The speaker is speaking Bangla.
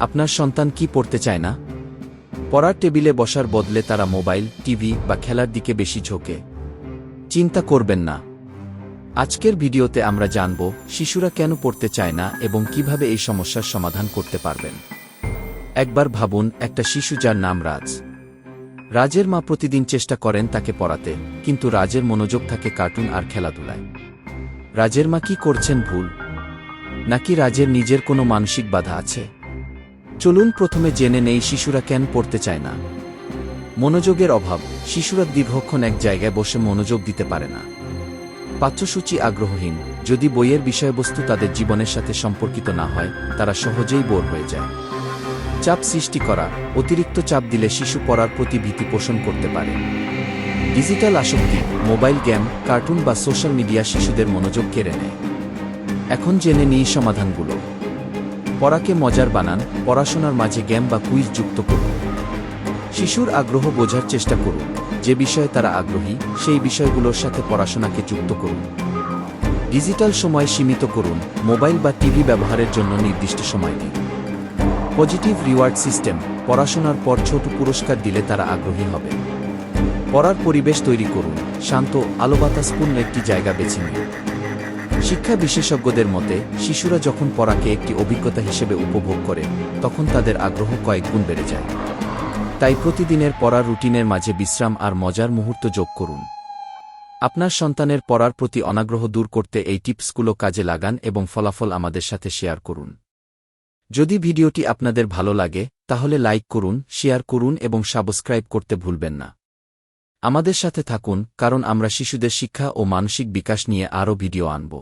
আপনার সন্তান কি পড়তে চায় না? পড়ার টেবিলে বসার বদলে তারা মোবাইল, টিভি বা খেলার দিকে বেশি ঝোঁকে। চিন্তা করবেন না। আজকের ভিডিওতে আমরা জানব, শিশুরা কেন পড়তে চায় না এবং কীভাবে এই সমস্যার সমাধান করতে পারবেন। একবার ভাবুন, একটা শিশু যার নাম রাজ। রাজের মা প্রতিদিন চেষ্টা করেন তাকে পড়াতে, কিন্তু রাজের মনোযোগ থাকে কার্টুন আর খেলাধুলায়। রাজের মা কি করছেন ভুল? নাকি রাজের নিজের কোনো মানসিক বাধা আছে? চলুন প্রথমে জেনে নেই শিশুরা কেন পড়তে চায় না। মনোযোগের অভাব, শিশুরা দীর্ঘক্ষণ এক জায়গায় বসে মনোযোগ দিতে পারে না। পাঠ্যসূচি আগ্রহহীন, যদি বইয়ের বিষয়বস্তু তাদের জীবনের সাথে সম্পর্কিত না হয়, তারা সহজেই বোর হয়ে যায়। চাপ সৃষ্টি করা, অতিরিক্ত চাপ দিলে শিশু পড়ার প্রতি ভীতি পোষণ করতে পারে। ডিজিটাল আসক্তি, মোবাইল গেম, কার্টুন বা সোশ্যাল মিডিয়া শিশুদের মনোযোগ কেড়ে নেয়। এখন জেনে নিই সমাধানগুলো। পড়াকে মজার বানান, পড়াশোনার মাঝে গেম বা কুইজ যুক্ত করুন। শিশুর আগ্রহ বোঝার চেষ্টা করুন, যে বিষয়ে তারা আগ্রহী, সেই বিষয়গুলোর সাথে পড়াশোনাকে যুক্ত করুন। ডিজিটাল সময় সীমিত করুন, মোবাইল বা টিভি ব্যবহারের জন্য নির্দিষ্ট সময় দিন। পজিটিভ রিওয়ার্ড সিস্টেম, পড়াশোনার পর ছোট পুরস্কার দিলে তারা আগ্রহী হবে। পড়ার পরিবেশ তৈরি করুন, শান্ত, আলো বাতাসপূর্ণ একটি জায়গা বেছে নিন। শিক্ষা বিশেষজ্ঞদের মতে, শিশুরা যখন পড়াকে একটি অভিজ্ঞতা হিসেবে উপভোগ করে, তখন তাদের আগ্রহ কয়েক গুণ বেড়ে যায়। তাই প্রতিদিনের পড়ার রুটিনের মাঝে বিশ্রাম আর মজার মুহূর্ত যোগ করুন। আপনার সন্তানের পড়ার প্রতি অনাগ্রহ দূর করতে এই টিপসগুলো কাজে লাগান এবং ফলাফল আমাদের সাথে শেয়ার করুন। যদি ভিডিওটি আপনাদের ভালো লাগে, তাহলে লাইক করুন, শেয়ার করুন এবং সাবস্ক্রাইব করতে ভুলবেন না। আমাদের সাথে থাকুন কারণ আমরা শিশুদের শিক্ষা ও মানসিক বিকাশ নিয়ে আরও ভিডিও আনব।